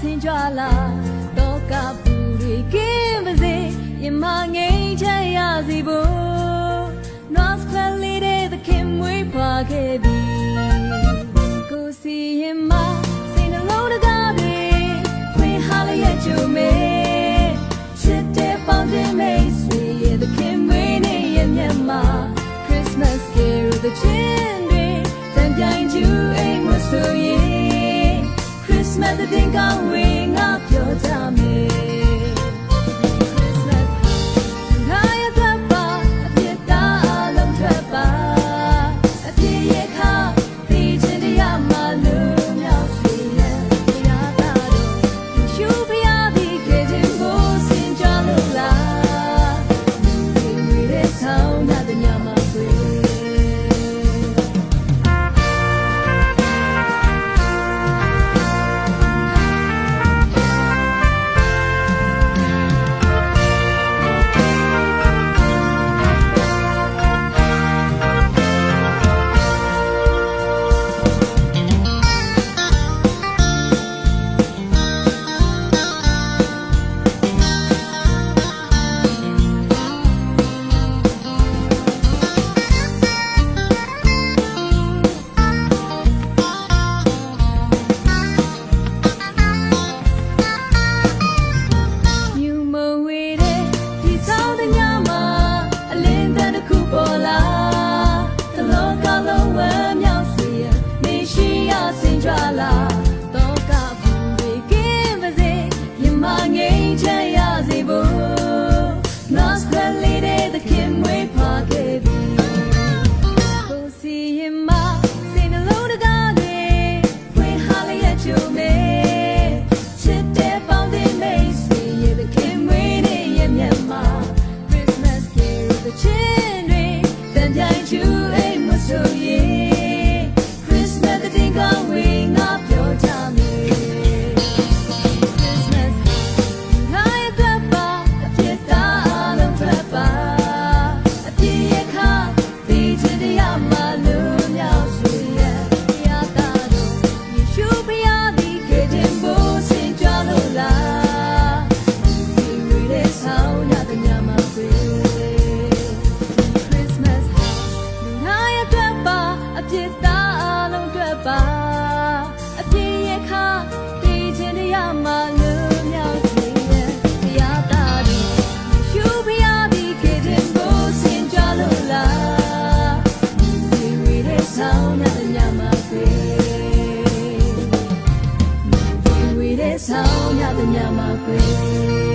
ဆင်ကြွလာတော့ကပူတွေကင်းပါစေမြမငိမ့်ချရစီဖို့ at the ding-dong ring of your dumb ပါအပြည့်ရခတည်ခြင်းတရားမှာလူမြောက်စေတရားသာတို့ယူဖျားပြီးခေတ္တကိုစင်ကြလို့လားဒီဝိရဆောင်ရတဲ့ညမှာပဲဒီဝိရဆောင်ရတဲ့ညမှာပဲ